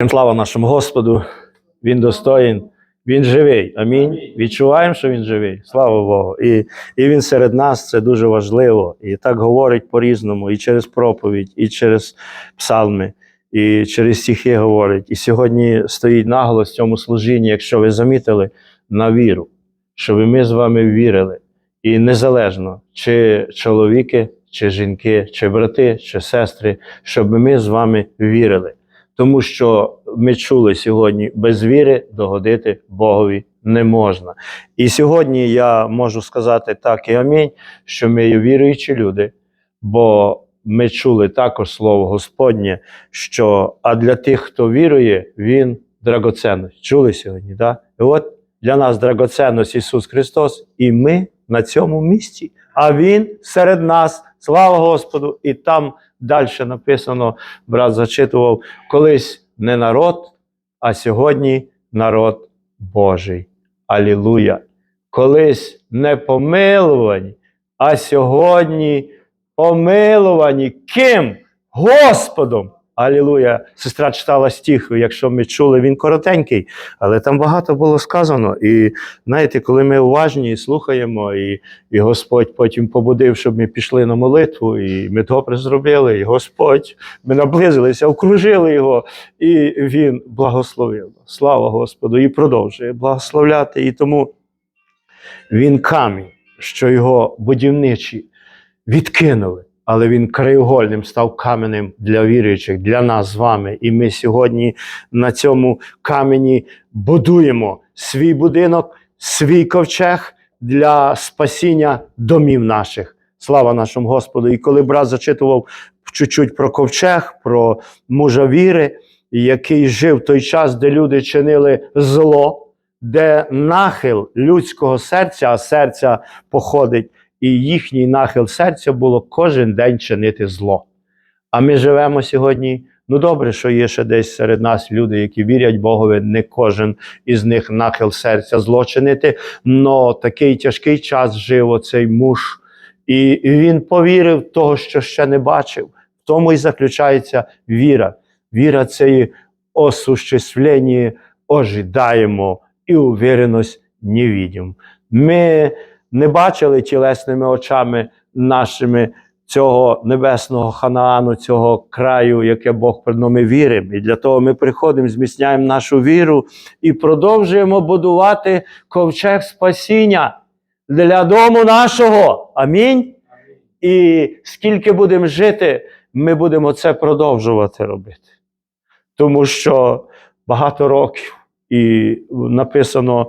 Слава нашому Господу, Він достоїн, Він живий. Амінь. Відчуваємо, що Він живий. Слава Богу. І, і Він серед нас це дуже важливо. І так говорить по-різному, і через проповідь, і через псалми, і через стихи говорить. І сьогодні стоїть наголос в цьому служінні, якщо ви замітили, на віру, щоб ми з вами вірили. І незалежно, чи чоловіки, чи жінки, чи брати, чи сестри, щоб ми з вами вірили. Тому що ми чули сьогодні, без віри догодити Богові не можна. І сьогодні я можу сказати так і амінь, що ми є віруючі люди, бо ми чули також слово Господнє, що а для тих, хто вірує, він драгоценність. Чули сьогодні, так? І от для нас драгоценність Ісус Христос, і ми на цьому місці. А Він серед нас. Слава Господу! І там далі написано, брат зачитував, колись не народ, а сьогодні народ Божий. Алілуя! Колись не помилувані, а сьогодні помилувані. Ким? Господом! Алілуя! Сестра читала стих, якщо ми чули, він коротенький, але там багато було сказано. І знаєте, коли ми уважні слухаємо, і, і Господь потім побудив, щоб ми пішли на молитву, і ми добре зробили, і Господь, ми наблизилися, окружили його, і Він благословив. Слава Господу! І продовжує благословляти. І тому він камінь, що його будівничі відкинули. Але він краєугольним став каменем для віруючих, для нас з вами. І ми сьогодні на цьому камені будуємо свій будинок, свій ковчег для спасіння домів наших. Слава нашому Господу! І коли брат зачитував чуть-чуть про ковчег, про мужа віри, який жив в той час, де люди чинили зло, де нахил людського серця, а серця походить і їхній нахил серця було кожен день чинити зло. А ми живемо сьогодні. Ну добре, що є ще десь серед нас люди, які вірять Богові, не кожен із них нахил серця зло чинити. Но такий тяжкий час жив оцей муж, і він повірив того, що ще не бачив. В тому і заключається віра. Віра це осуществлення ожидаємо і увереність не видимо. Ми не бачили тілесними очами нашими цього небесного ханаану, цього краю, яке Бог перед нами віримо. І для того ми приходимо, зміцняємо нашу віру і продовжуємо будувати ковчег спасіння для дому нашого. Амінь. І скільки будемо жити, ми будемо це продовжувати робити. Тому що багато років і написано.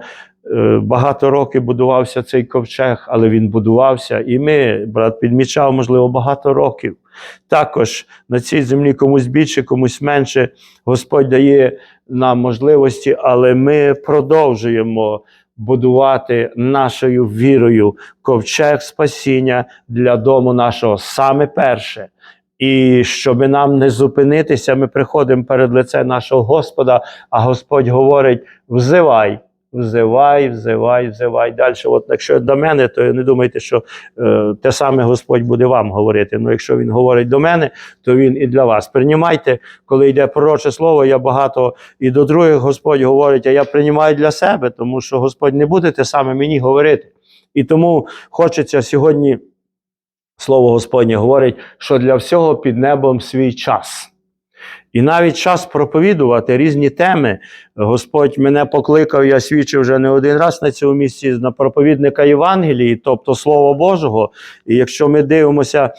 Е, Багато років будувався цей ковчег, але він будувався, і ми, брат, підмічав, можливо, багато років. Також на цій землі комусь більше, комусь менше. Господь дає нам можливості, але ми продовжуємо будувати нашою вірою ковчег спасіння для дому нашого саме перше. І щоб нам не зупинитися, ми приходимо перед лице нашого Господа, а Господь говорить: взивай. Взивай, взивай, взивай. Далі, от якщо до мене, то не думайте, що е, те саме Господь буде вам говорити. Ну, якщо Він говорить до мене, то Він і для вас. Приймайте, коли йде пророче слово, я багато і до других Господь говорить, а я приймаю для себе, тому що Господь не буде те саме мені говорити. І тому хочеться сьогодні, слово Господнє говорить, що для всього під небом свій час. І навіть час проповідувати різні теми. Господь мене покликав, я свідчив вже не один раз на цьому місці на проповідника Євангелії, тобто Слово Божого. І якщо ми дивимося,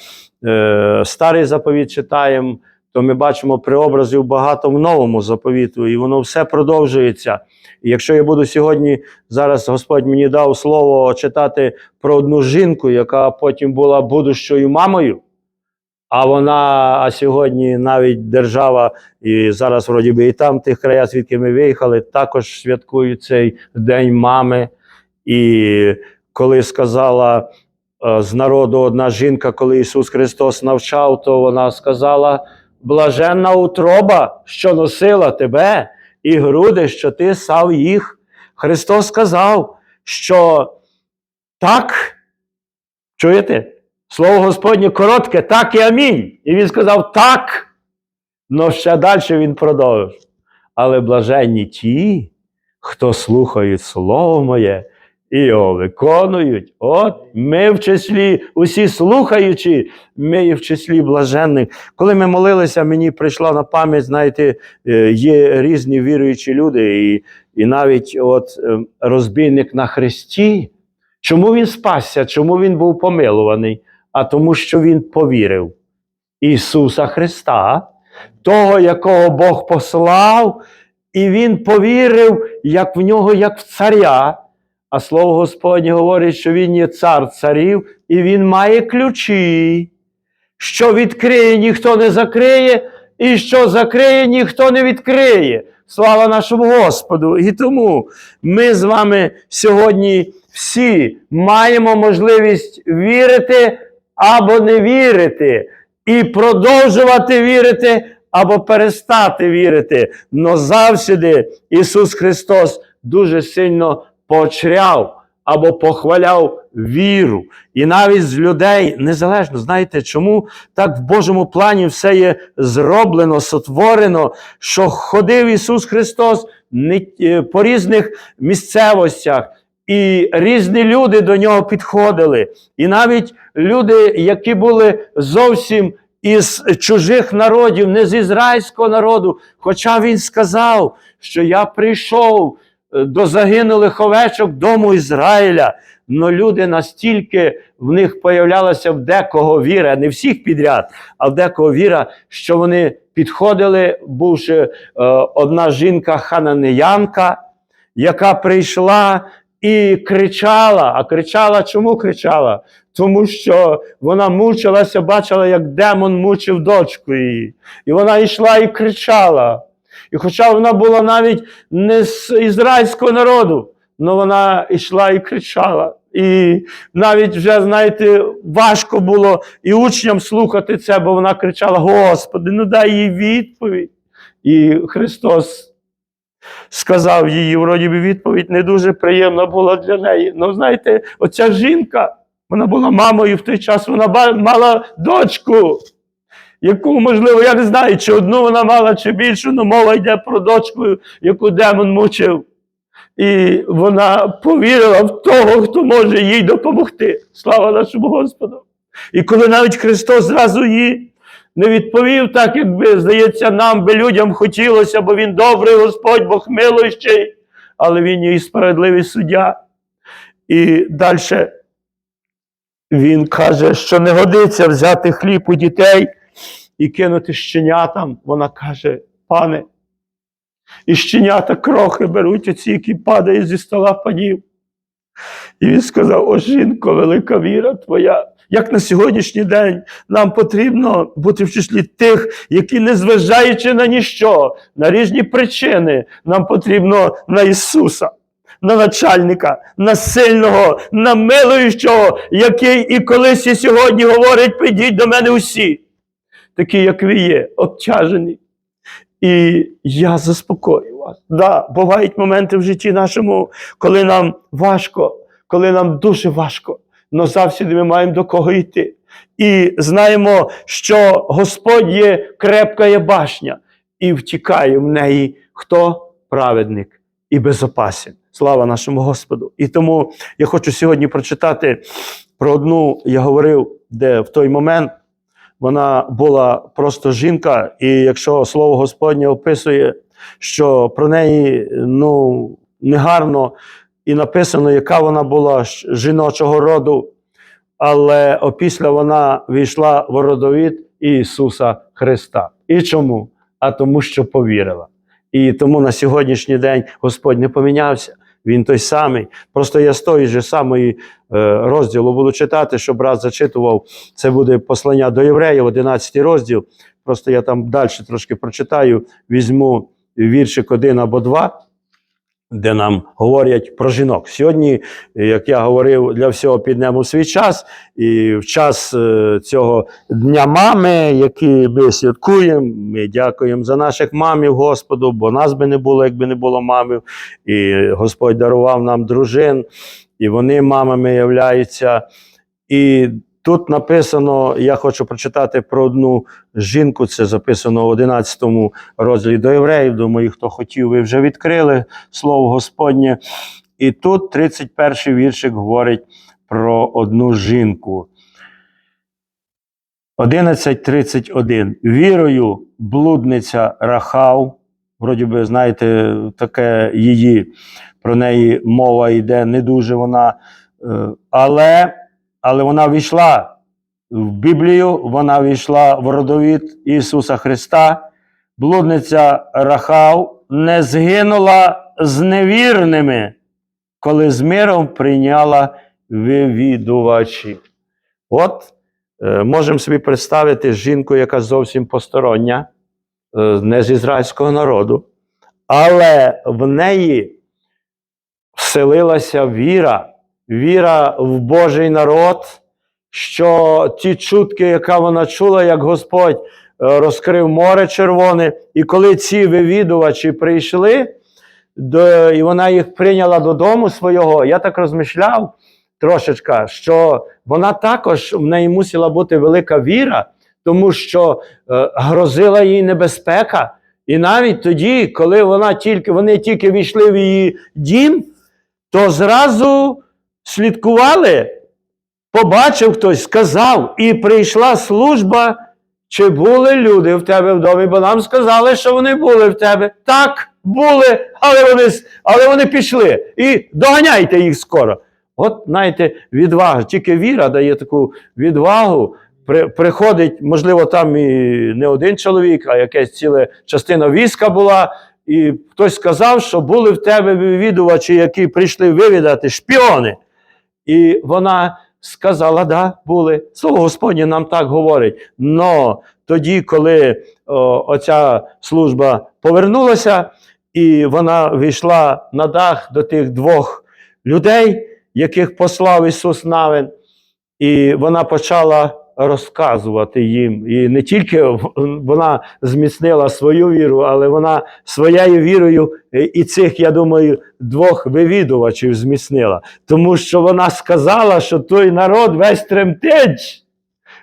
е, старий заповіт читаємо, то ми бачимо преобразів багато в новому заповіту, і воно все продовжується. І якщо я буду сьогодні, зараз Господь мені дав слово читати про одну жінку, яка потім була будущою мамою. А вона, а сьогодні навіть держава, і зараз вроді би і там, в тих краях, звідки ми виїхали, також святкують цей День мами. І коли сказала е, з народу одна жінка, коли Ісус Христос навчав, то вона сказала: блаженна утроба, що носила тебе, і груди, що ти сав їх. Христос сказав, що так, чуєте? Слово Господнє коротке, так і амінь. І він сказав так. Но ще далі він продовжив. але блаженні ті, хто слухають Слово моє і його виконують. От ми в числі, усі слухаючи, ми є в числі блаженних. Коли ми молилися, мені прийшла на пам'ять, знаєте, е, є різні віруючі люди, і, і навіть от е, розбійник на хресті. Чому він спасся? Чому він був помилуваний? А тому, що він повірив Ісуса Христа, того, якого Бог послав, і він повірив, як в нього, як в царя. А слово Господнє говорить, що він є цар царів, і він має ключі. Що відкриє, ніхто не закриє, і що закриє, ніхто не відкриє. Слава нашому Господу! І тому ми з вами сьогодні всі маємо можливість вірити або не вірити, і продовжувати вірити або перестати вірити. Но завсіди Ісус Христос дуже сильно поощряв або похваляв віру. І навіть з людей незалежно, знаєте, чому так в Божому плані все є зроблено, сотворено, що ходив Ісус Христос е, по різних місцевостях, і різні люди до нього підходили. І навіть люди, які були зовсім із чужих народів, не з ізраїльського народу, хоча він сказав, що я прийшов е, до загинулих овечок дому Ізраїля. Но люди настільки в них появлялася в декого віра, не всіх підряд, а в декого віра, що вони підходили, бувши е, одна жінка хананеянка, яка прийшла і кричала. А кричала, чому кричала? Тому що вона мучилася, бачила, як демон мучив дочку її. І вона йшла і кричала. І хоча вона була навіть не з ізраїльського народу, але вона йшла і кричала. І навіть вже, знаєте, важко було і учням слухати це, бо вона кричала: Господи, ну дай їй відповідь. І Христос сказав їй, вроді би відповідь не дуже приємна була для неї. Ну, знаєте, оця жінка, вона була мамою в той час, вона мала дочку, яку, можливо, я не знаю, чи одну вона мала, чи більшу, але мова йде про дочку, яку демон мучив. І вона повірила в того, хто може їй допомогти. Слава нашому Господу. І коли навіть Христос зразу їй не відповів так, якби, здається, нам би людям хотілося, бо Він добрий Господь, Бог милуючий, але Він і справедливий суддя. І далі він каже, що не годиться взяти хліб у дітей і кинути щенятам. Вона каже, пане, і щенята крохи беруть оці, які падають зі стола панів. І він сказав: О, жінко, велика віра твоя. Як на сьогоднішній день нам потрібно бути в числі тих, які, незважаючи на ніщо, на різні причини, нам потрібно на Ісуса, на начальника, на сильного, на милуючого, який і колись і сьогодні говорить: прийдіть до мене усі, такі, як ви є, обтяжені. І я заспокою вас. Да, бувають моменти в житті нашому, коли нам важко, коли нам дуже важко, але завжди ми маємо до кого йти. І знаємо, що Господь є крепка є башня, і втікає в неї хто праведник і безопасен. Слава нашому Господу. І тому я хочу сьогодні прочитати про одну, я говорив, де в той момент вона була просто жінка, і якщо слово Господнє описує, що про неї ну, негарно і написано, яка вона була жіночого роду, але опісля вона війшла в родовід Ісуса Христа. І чому? А тому, що повірила. І тому на сьогоднішній день Господь не помінявся. Він той самий. Просто я з тої ж самої е, розділу буду читати, що брат зачитував. Це буде послання до євреїв, 11 розділ. Просто я там далі трошки прочитаю, візьму віршик один або два, де нам говорять про жінок. Сьогодні, як я говорив, для всього піднемо свій час, і в час е, цього Дня мами, який ми святкуємо, ми дякуємо за наших мамів Господу, бо нас би не було, якби не було мамів. І Господь дарував нам дружин, і вони мамами являються. І тут написано, я хочу прочитати про одну жінку, це записано в 11 розділі до євреїв. Думаю, хто хотів, ви вже відкрили слово Господнє. І тут 31 віршик говорить про одну жінку. 11.31. Вірою блудниця Рахав, вроді би, знаєте, таке її, про неї мова йде, не дуже вона. е, Але, але вона війшла в Біблію, вона війшла в родовід Ісуса Христа. Блудниця Рахав не згинула з невірними, коли з миром прийняла вивідувачів. От е, можемо собі представити жінку, яка зовсім постороння, е, не з ізраїльського народу, але в неї вселилася віра, віра в Божий народ, що ті чутки, яка вона чула, як Господь е, розкрив море червоне, і коли ці вивідувачі прийшли, і вона їх прийняла додому свого, я так розмишляв трошечка, що вона також в неї мусила бути велика віра, тому що е, грозила їй небезпека. І навіть тоді, коли вона тільки, вони тільки війшли в її дім, то зразу слідкували, побачив хтось, сказав, і прийшла служба, чи були люди в тебе в домі, бо нам сказали, що вони були в тебе. Так, були, але вони, але вони пішли. І доганяйте їх скоро. От, знаєте, відвага, тільки віра дає таку відвагу. Приходить, можливо, там і не один чоловік, а якась ціла частина війська була, і хтось сказав, що були в тебе вивідувачі, які прийшли вивідати шпіони. І вона сказала: да, були. Слово Господнє нам так говорить. Но тоді, коли о, оця служба повернулася, і вона війшла на дах до тих двох людей, яких послав Ісус Навин, і вона почала розказувати їм. І не тільки вона зміцнила свою віру, але вона своєю вірою е, і цих, я думаю, двох вивідувачів зміцнила. Тому що вона сказала, що той народ весь тремтить.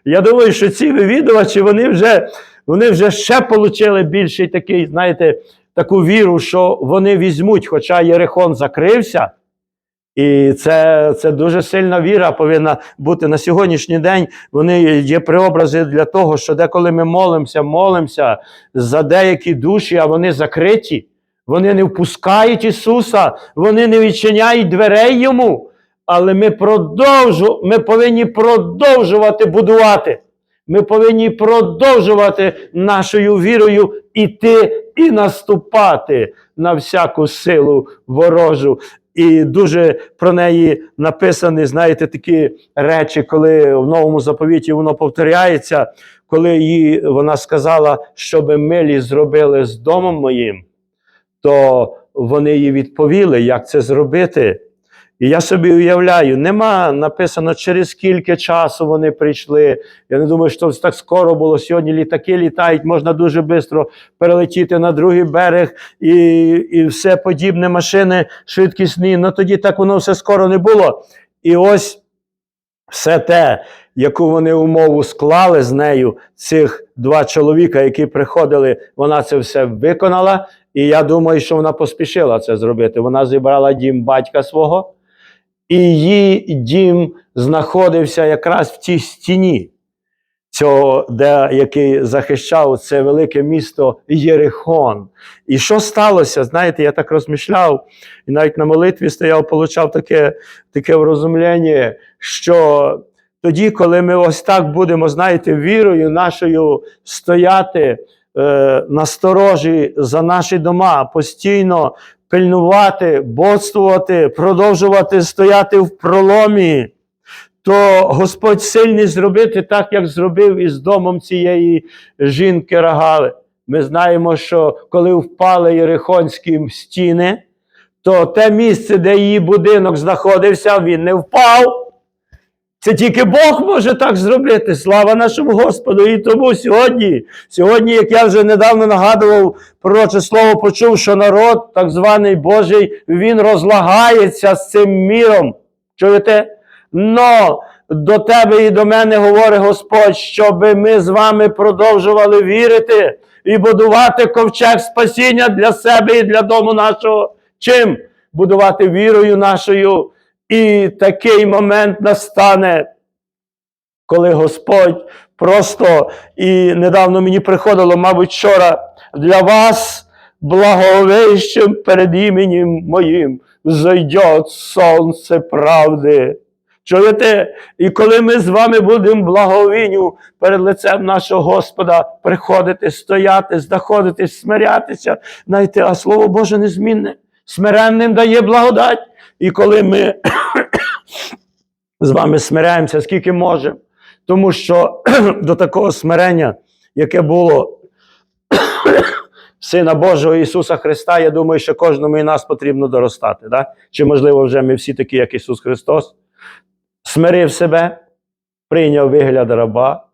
Я думаю, що ці вивідувачі вони вже, вони вже ще отримали більший такий, знаєте, таку віру, що вони візьмуть, хоча Єрихон закрився. І це, це дуже сильна віра повинна бути на сьогоднішній день. Вони є преобрази для того, що деколи ми молимося, молимося за деякі душі, а вони закриті. Вони не впускають Ісуса, вони не відчиняють дверей йому. Але ми продовжу, ми повинні продовжувати будувати. Ми повинні продовжувати нашою вірою іти і наступати на всяку силу ворожу. І дуже про неї написані, знаєте, такі речі, коли в новому заповіті воно повторяється, коли їй вона сказала, щоб милі зробили з домом моїм, то вони їй відповіли, як це зробити. І я собі уявляю, нема написано, через скільки часу вони прийшли. Я не думаю, що це так скоро було. Сьогодні літаки літають, можна дуже швидко перелетіти на другий берег і, і все подібне, машини швидкісні. Ну тоді так воно все скоро не було. І ось все те, яку вони умову склали з нею, цих два чоловіка, які приходили, вона це все виконала. І я думаю, що вона поспішила це зробити. Вона зібрала дім батька свого, і її дім знаходився якраз в тій стіні, цього, де, який захищав це велике місто Єрихон. І що сталося? Знаєте, я так розмішляв, і навіть на молитві стояв, получав таке, таке врозумлення, що тоді, коли ми ось так будемо, знаєте, вірою нашою стояти е, насторожі за наші дома, постійно пильнувати, бодствувати, продовжувати стояти в проломі, то Господь сильний зробити так, як зробив із домом цієї жінки Рагали. Ми знаємо, що коли впали Єрихонські стіни, то те місце, де її будинок знаходився, він не впав. Це тільки Бог може так зробити. Слава нашому Господу. І тому сьогодні, сьогодні, як я вже недавно нагадував, пророче слово почув, що народ, так званий Божий, він розлагається з цим міром. Чуєте? Но до тебе і до мене говорить Господь, щоб ми з вами продовжували вірити і будувати ковчег спасіння для себе і для дому нашого. Чим? Будувати вірою нашою. І такий момент настане, коли Господь просто і недавно мені приходило, мабуть, вчора для вас благовещем перед іменем моїм зайде сонце правди. Чуєте? І коли ми з вами будемо благовінню перед лицем нашого Господа приходити, стояти, знаходитись, смирятися, знаєте, а Слово Боже незмінне, смиренним дає благодать. І коли ми з вами смиряємося, скільки можемо, тому що до такого смирення, яке було Сина Божого Ісуса Христа, я думаю, що кожному і нас потрібно доростати. Да? Чи, можливо, вже ми всі такі, як Ісус Христос, смирив себе, прийняв вигляд раба,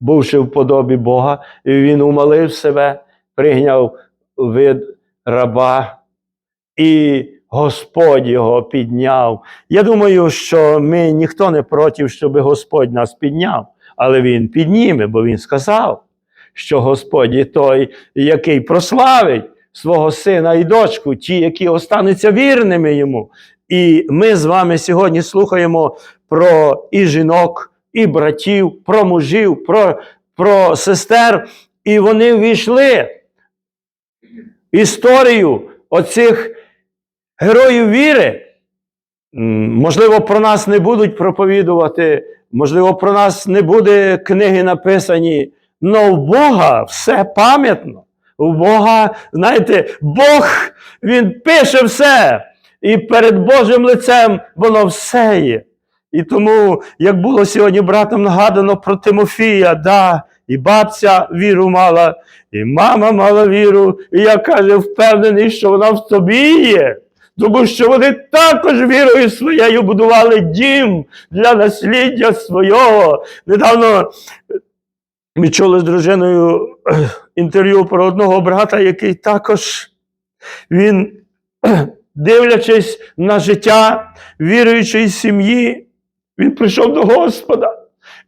бувши в подобі Бога, і Він умалив себе, прийняв вид раба, і Господь його підняв. Я думаю, що ми ніхто не проти, щоб Господь нас підняв, але Він підніме, бо Він сказав що Господь є той, який прославить свого сина і дочку, ті, які остануться вірними йому. І ми з вами сьогодні слухаємо про і жінок, і братів, про мужів, про, про сестер, і вони ввійшли в історію оцих героїв віри. Можливо, про нас не будуть проповідувати, можливо, про нас не буде книги написані. Но в Бога все пам'ятно. У Бога, знаєте, Бог Він пише все. І перед Божим лицем воно все є. І тому, як було сьогодні братом нагадано про Тимофія, да, і бабця віру мала, і мама мала віру, і я каже, впевнений, що вона в тобі є. Тому що вони також вірою своєю будували дім для насліддя свого. Недавно ми чули з дружиною інтерв'ю про одного брата, який також він, дивлячись на життя віруючої сім'ї, він прийшов до Господа.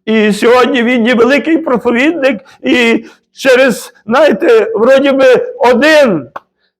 І сьогодні він є великий проповідник, і через, знаєте, вроді би один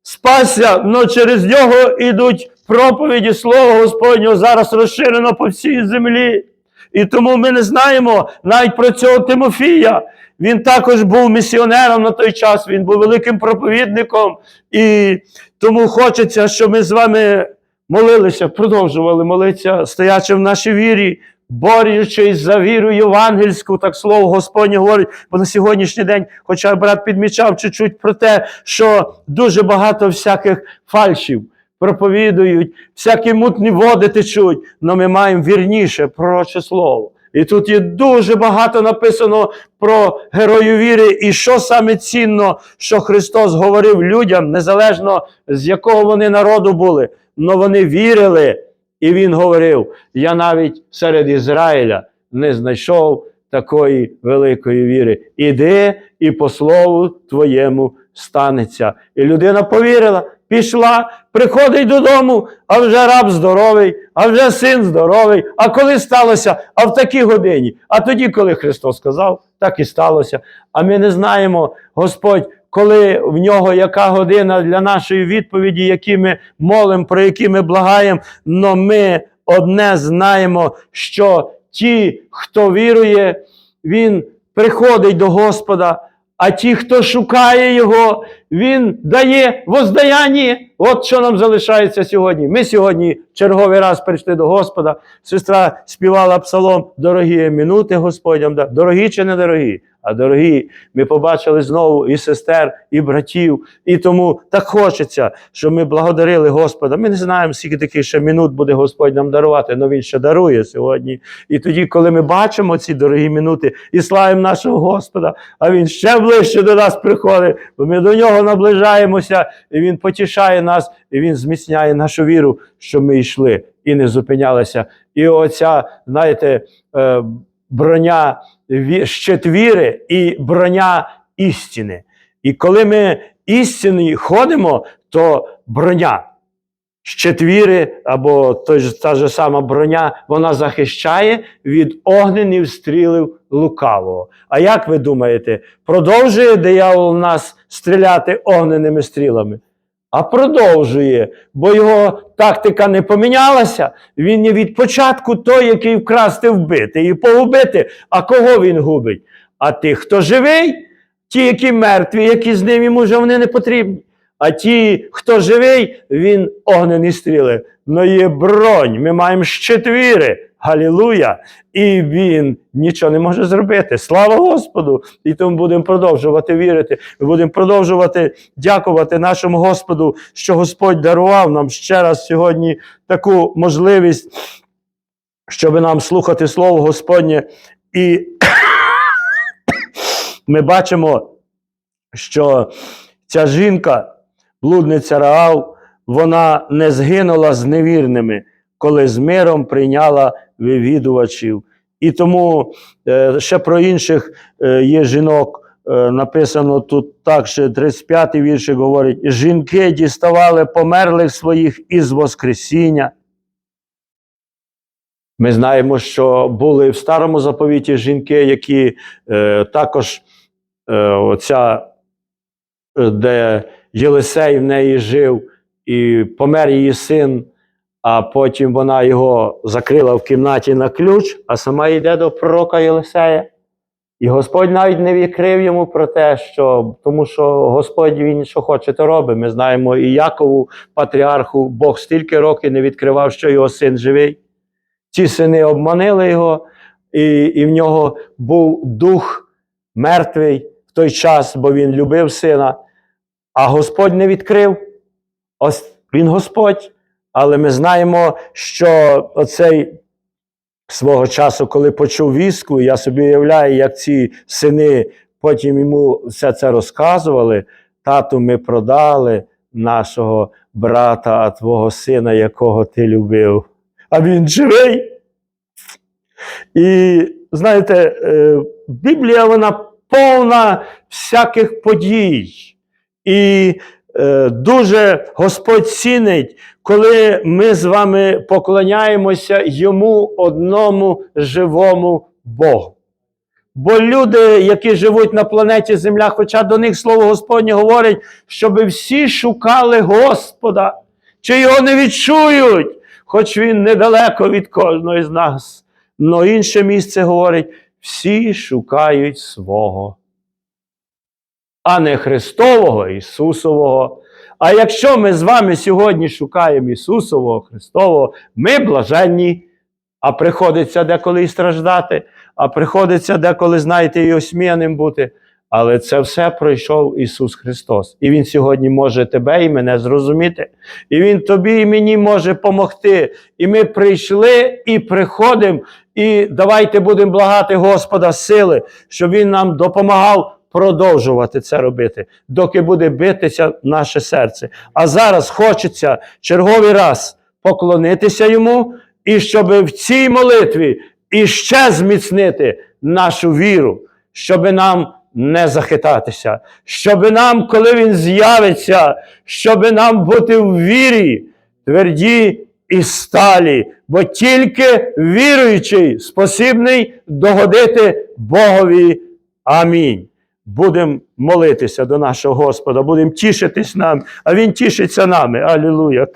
спасся, але через нього йдуть проповіді Слова Господнього зараз розширено по всій землі. І тому ми не знаємо навіть про цього Тимофія. Він також був місіонером на той час, він був великим проповідником. І тому хочеться, щоб ми з вами молилися, продовжували молитися, стоячи в нашій вірі, борючись за віру євангельську, так слово Господнє говорить, бо на сьогоднішній день, хоча брат підмічав чуть-чуть про те, що дуже багато всяких фальшів проповідують, всякі мутні води течуть, але ми маємо вірніше пророче слово. І тут є дуже багато написано про герою віри, і що саме цінно, що Христос говорив людям, незалежно з якого вони народу були, але вони вірили. І Він говорив: я навіть серед Ізраїля не знайшов такої великої віри. Іди і по слову твоєму станеться. І людина повірила, пішла, приходить додому, а вже раб здоровий, а вже син здоровий. А коли сталося? А в такій годині. А тоді, коли Христос сказав, так і сталося. А ми не знаємо, Господь, коли в нього яка година для нашої відповіді, які ми молимо, про які ми благаємо, но ми одне знаємо, що ті, хто вірує, він приходить до Господа. А ті, хто шукає його, він дає воздаяння. От що нам залишається сьогодні. Ми сьогодні черговий раз прийшли до Господа. Сестра співала псалом Дорогі минути Господям. Дорогі чи не дорогі? А дорогі, ми побачили знову і сестер, і братів. І тому так хочеться, щоб ми благодарили Господа. Ми не знаємо, скільки таких ще минут буде Господь нам дарувати, але Він ще дарує сьогодні. І тоді, коли ми бачимо ці дорогі минути і славимо нашого Господа, а Він ще ближче до нас приходить, бо ми до нього наближаємося, і Він потішає нас, і Він зміцняє нашу віру, що ми йшли і не зупинялися. І оця, знаєте, е, броня щит віри і броня істини. І коли ми істинні ходимо, то броня. щитвіри або той та ж сама броня, вона захищає від огнених стрілів лукавого. А як ви думаєте, продовжує диявол нас стріляти огненими стрілами? А продовжує, бо його тактика не помінялася. Він є від початку той, який вкрасти вбити і погубити. А кого він губить? А тих, хто живий, ті, які мертві, які з ним йому вже вони не потрібні. А ті, хто живий, він огнені стріли. Но є бронь, ми маємо щитвіри. Галілуя! І він нічого не може зробити. Слава Господу! І тому будемо продовжувати вірити. Ми будемо продовжувати дякувати нашому Господу, що Господь дарував нам ще раз сьогодні таку можливість, щоб нам слухати Слово Господнє. І ми бачимо, що ця жінка, блудниця Раав, вона не згинула з невірними, коли з миром прийняла вивідувачів. І тому е, ще про інших е, є жінок. е, Написано тут так, що 35-й віршик говорить: жінки діставали померлих своїх із Воскресіння. Ми знаємо, що були в старому заповіті жінки, які е, також е, оця, де Єлисей в неї жив, і помер її син, а потім вона його закрила в кімнаті на ключ, а сама йде до пророка Єлисея. І Господь навіть не відкрив йому про те, що тому що Господь він що хоче, то робить. Ми знаємо і Якову, патріарху, Бог стільки років не відкривав, що його син живий. Ці сини обманили його, і, і в нього був дух мертвий в той час, бо він любив сина. А Господь не відкрив. Ось він Господь. Але ми знаємо, що оцей свого часу, коли почув вістку, я собі уявляю, як ці сини потім йому все це розказували. Тату, ми продали нашого брата, а твого сина, якого ти любив. А він живий. І знаєте, е, Біблія вона повна всяких подій. І е, дуже Господь цінить, коли ми з вами поклоняємося йому одному живому Богу. Бо люди, які живуть на планеті Земля, хоча до них слово Господнє говорить, щоб всі шукали Господа, чи його не відчують, хоч він недалеко від кожного з нас. Но інше місце говорить: всі шукають свого, а не Христового Ісусового. А якщо ми з вами сьогодні шукаємо Ісусового, Христового, ми блаженні, а приходиться деколи і страждати, а приходиться деколи, знаєте, і осміяним бути. Але це все пройшов Ісус Христос. І Він сьогодні може тебе і мене зрозуміти. І Він тобі і мені може помогти. І ми прийшли і приходимо, і давайте будемо благати Господа сили, щоб Він нам допомагав продовжувати це робити, доки буде битися наше серце. А зараз хочеться черговий раз поклонитися йому, і щоб в цій молитві іще зміцнити нашу віру, щоб нам не захитатися, щоб нам, коли він з'явиться, щоб нам бути в вірі, тверді і сталі, бо тільки віруючий спосібний догодити Богові. Амінь. Будемо молитися до нашого Господа, будемо тішитись нам, а Він тішиться нами. Алілуя.